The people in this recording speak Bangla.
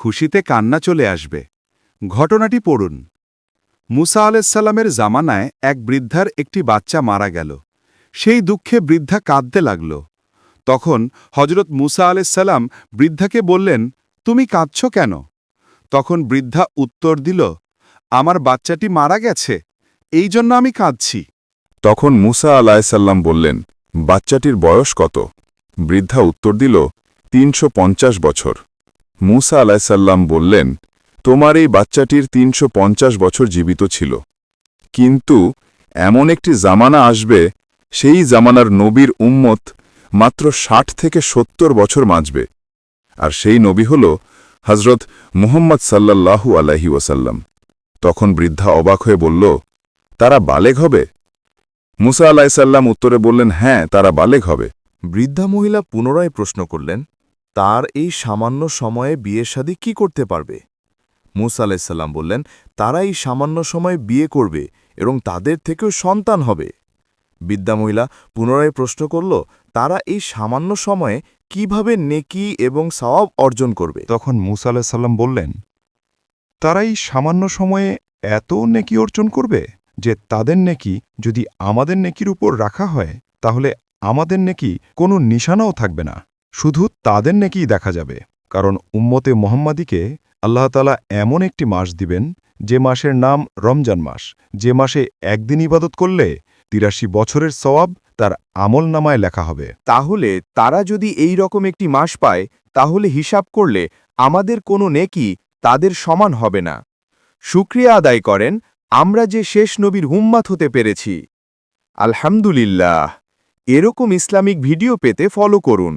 খুশিতে কান্না চলে আসবে। ঘটনাটি পড়ুন। মুসা আলাইসাল্লামের জামানায় এক বৃদ্ধার একটি বাচ্চা মারা গেল। সেই দুঃখে বৃদ্ধা কাঁদতে লাগল। তখন হজরত মুসা আলাইসাল্লাম বৃদ্ধাকে বললেন, তুমি কাঁদছ কেন? তখন বৃদ্ধা উত্তর দিল, আমার বাচ্চাটি মারা গেছে, এই জন্য আমি কাঁদছি। তখন মুসা আলাইসাল্লাম বললেন, বাচ্চাটির বয়স কত? বৃদ্ধা উত্তর দিল, তিনশো পঞ্চাশ বছর। মুসা আলাইসাল্লাম বললেন, তোমার এই বাচ্চাটির তিনশো পঞ্চাশ বছর জীবিত ছিল। কিন্তু এমন একটি জামানা আসবে, সেই জামানার নবীর উম্মত মাত্র ষাট থেকে সত্তর বছর বাঁচবে আর সেই নবী হল হজরত মুহম্মদ সাল্লাল্লাহু আলাহি ওয়াসাল্লাম। তখন বৃদ্ধা অবাক হয়ে বলল, তারা বালেগ হবে? মুসা আলাইসাল্লাম উত্তরে বললেন হ্যাঁ তারা বালেগ হবে। বৃদ্ধা মহিলা পুনরায় প্রশ্ন করলেন তার এই সামান্য সময়ে বিয়ে শাদী কি করতে পারবে? মুসা আলাইসাল্লাম বললেন, তারা এই সামান্য সময়ে বিয়ে করবে এবং তাদের থেকেও সন্তান হবে। বিদ্যা মহিলা পুনরায় প্রশ্ন করল, তারা এই সামান্য সময়ে কীভাবে নেকি এবং সওয়াব অর্জন করবে? তখন মুসা আলাইসাল্লাম বললেন, তারা এই সামান্য সময়ে এত নেকি অর্জন করবে যে তাদের নেকি যদি আমাদের নেকির উপর রাখা হয়, তাহলে আমাদের নেকি কোনো নিশানাও থাকবে না। শুধু তাদের নেকিই দেখা যাবে, কারণ উম্মতে মোহাম্মদীকে আল্লাহতালা এমন একটি মাস দিবেন, যে মাসের নাম রমজান মাস। যে মাসে একদিন ইবাদত করলে তিরাশি বছরের সওয়াব তার আমল নামায় লেখা হবে। তাহলে তারা যদি এই রকম একটি মাস পায়, তাহলে হিসাব করলে আমাদের কোনো নেকি তাদের সমান হবে না। শুক্রিয়া আদায় করেন, আমরা যে শেষ নবীর হুম্মাত হতে পেরেছি। আলহামদুলিল্লাহ। এরকম ইসলামিক ভিডিও পেতে ফলো করুন।